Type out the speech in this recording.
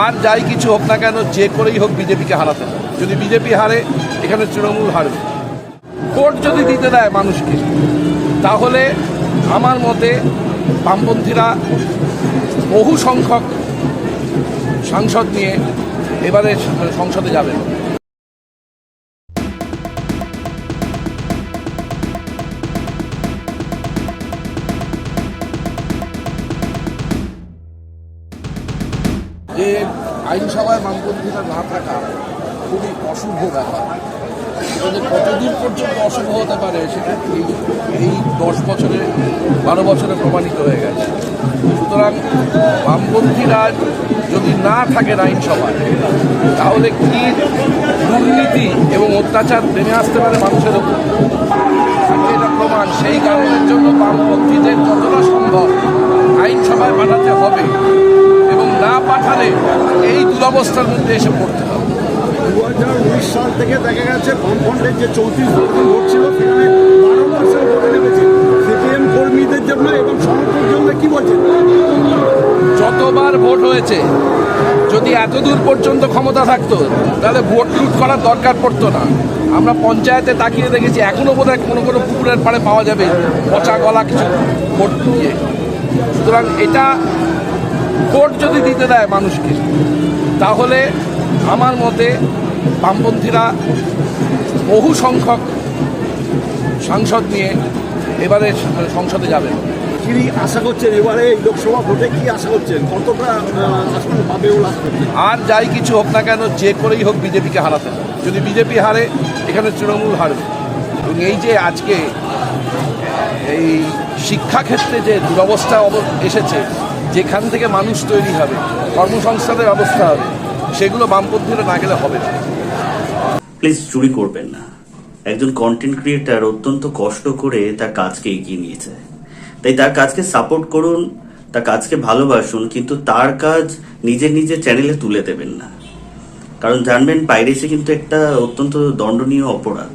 আর যাই কিছু হোক না কেন, যে করেই হোক বিজেপিকে হারাতে যদি বিজেপি হারে, এখানে তৃণমূল হারবে। ভোট যদি দিতে দেয় মানুষকে, তাহলে আমার মতে বামপন্থীরা বহু সংখ্যক সাংসদ নিয়ে এবারে সংসদে যাবেন যে আইনসভায় বামপন্থীরা না থাকা খুবই অশুভ ব্যাপার। যে কতদূর পর্যন্ত অশুভ হতে পারে সেটা এই দশ বছরে, বারো বছরে প্রমাণিত হয়ে গেছে। সুতরাং বামপন্থীরা যদি না থাকেন আইনসভায়, তাহলে কি দুর্নীতি এবং অত্যাচার নেমে আসতে পারে মানুষের ওপর এটা প্রমাণ। সেই কারণের জন্য বামপন্থীদের যতটা সম্ভব আইনসভায় পাঠাতে হবে। না পাঠালে এই দুরবস্থার মধ্যে এসে পড়তে হবে। দু হাজার উনিশ সাল থেকে দেখা গেছে বামফ্রন্টের যে চৌত্রিশ পার্সেন্ট ভোট ছিল সেখানে বারো পার্সেন্ট ভোটে নেমেছে। সিপিএম কর্মীদের জন্য এবং সমর্থক জন্য কি বলছেন? যতবার ভোট হয়েছে যদি এত দূর পর্যন্ত ক্ষমতা থাকতো তাহলে ভোট লুট করার দরকার পড়তো না। আমরা পঞ্চায়েতে তাকিয়ে দেখেছি এখনও বোধহয় কোনো কোনো পুকুরের পাড়ে পাওয়া যাবে পচা গলা কিছু ভোট দিয়ে সুতরাং এটা ভোট যদি দিতে দেয় মানুষকে তাহলে আমার মতে বামপন্থীরা বহু সংখ্যক সাংসদ নিয়ে এবারে সংসদে যাবেন। কি আশা করছেন এবারে এই লোকসভা ভোটে কি আশা করছেন? কতটা আসন পাবে আর যাই কিছু হোক না কেন যে করেই হোক বিজেপিকে হারাতে যদি বিজেপি হারে এখানে তৃণমূল হারবে। এবং এই যে আজকে এই শিক্ষাক্ষেত্রে যে দুরবস্থা এসেছে যেখান থেকে মানুষ তৈরি হবে, কর্মসংস্থানের ব্যবস্থা হবে, সেগুলো বামপন্থীরা না গেলে হবে না। প্লিজ চুরি করবেন না। একজন কন্টেন্ট ক্রিয়েটার অত্যন্ত কষ্ট করে তার কাজকে এগিয়ে নিয়েছে তাই তার কাজকে সাপোর্ট করুন, তার কাজকে ভালোবাসুন, কিন্তু তার কাজ নিজের নিজের চ্যানেলে তুলে দেবেন না। কারণ জানবেন পাইরেসি কিন্তু একটা অত্যন্ত দণ্ডনীয় অপরাধ।